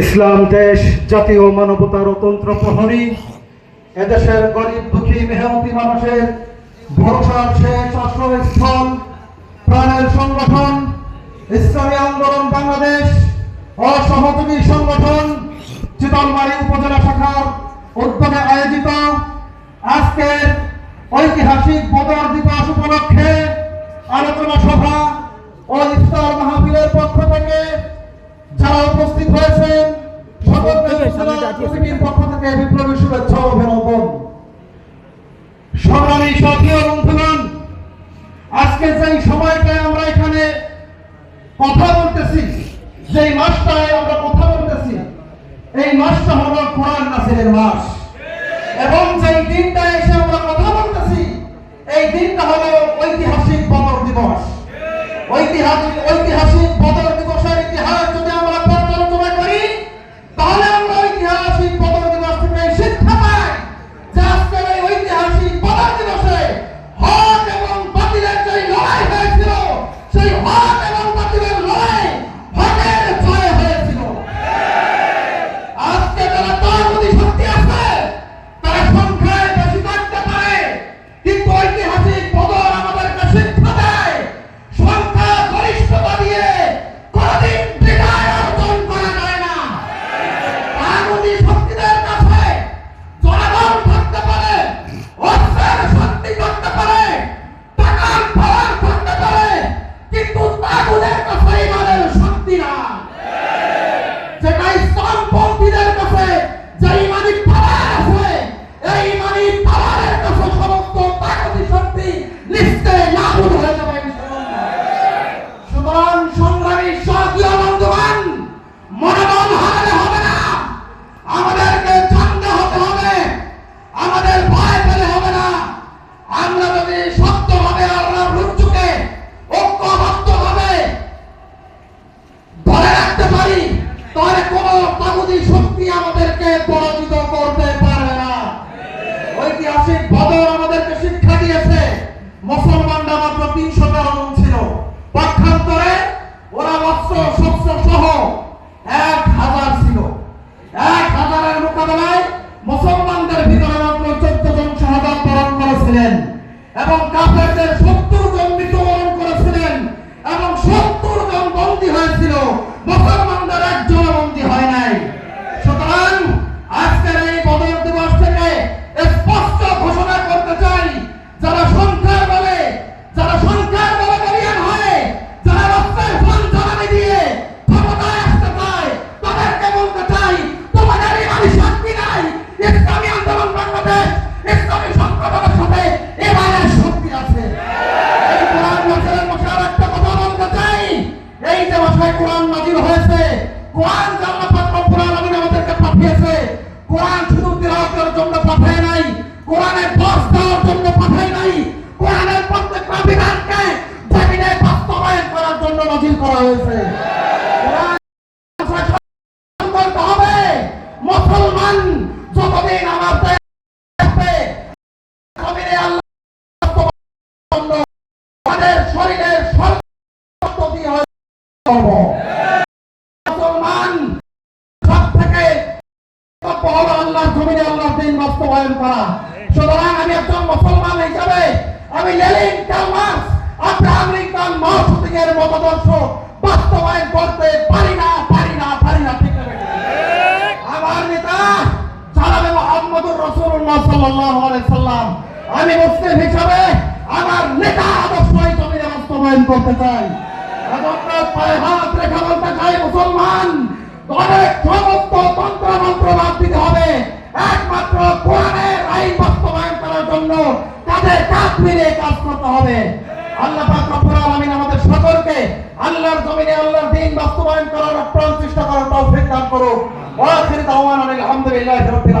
ইসলাম, দেশ জাতীয় মানবতার অতন্ত্র প্রহরী, এদেশের গরিব দুঃখী মেহনতি মানুষের ভরসার শেষ আশ্রয়স্থল প্রাণের সংগঠন, ইসলামী আন্দোলন বাংলাদেশ, অসহযোগী সংগঠন, চিতলমারী উপজেলা শাখার উদ্যোগে আয়োজিত আজকের ঐতিহাসিক বদর দিবস উপলক্ষে আলোচনা সভা ও পক্ষ বিপ্লবী শুভেচ্ছা অভিনন্দন। সংগ্রামী সাথী বন্ধুগণ, আজকে যেই সময়টায় আমরা এখানে কথা বলতেছি, যেই মাসটায় আমরা কথা বলতেছি, এই মাসটা হলো কোরআন নাসিরের মাস। এবং যেই দিনটা এসে আমরা কথা বলতেছি, এই দিনটা হলো ঐতিহাসিক বদর দিবস। ঐতিহাসিক বদর আমাদেরকে শিক্ষা দিয়েছে মুসলমানরা মাত্র তিনশো তেরো জন ছিল। পক্ষান্তরে ওরা অস্ত্র তিলাওয়াতের জন্য পাঠায় নাই, কোরআনের দশ দেওয়ার জন্য পাঠায় নাই, কোরআনের প্রত্যেকটা বিধানকে জমিনে বাস্তবায়ন করার জন্য নজির করা হয়েছে। আল্লাহর জমিনে আল্লাহর দিন বাস্তবায়ন করা। সুতরাং আমি একজন মুসলমান হিসাবে আমি Lenin Karl Marx Abraham Lincoln Mao Zedong এর মতাদর্শ বাস্তবায়ন করতে পারি না পারি না পারি না, ঠিক আমার নেতা জানাবে মোহাম্মদুর রাসূলুল্লাহ সাল্লাল্লাহু আলাইহি সাল্লাম, আমি মুসলিম হিসাবে আমার নেতা আদর্শ এই জমিনে বাস্তবায়ন করতে চাই। এজন্য পায়ে হাত রেখে বলতে চাই মুসলমান অনেক সমস্ত তন্ত্র মন্ত্র বাদ দিতে হবে। একমাত্র কোরআনের আইন বাস্তবায়ন করার জন্য তাদের কাজ মিলে কাজ করতে হবে। আল্লাহ পাক রব্বুল আলামিন আমাদের সকলকে আল্লাহর জমিনে আল্লাহর দ্বীন বাস্তবায়ন করার প্রাণ চেষ্টা করার তৌফিক দান করুন ওয়া আখির দাওয়ানা আলহামদুলিল্লাহি রাব্বিল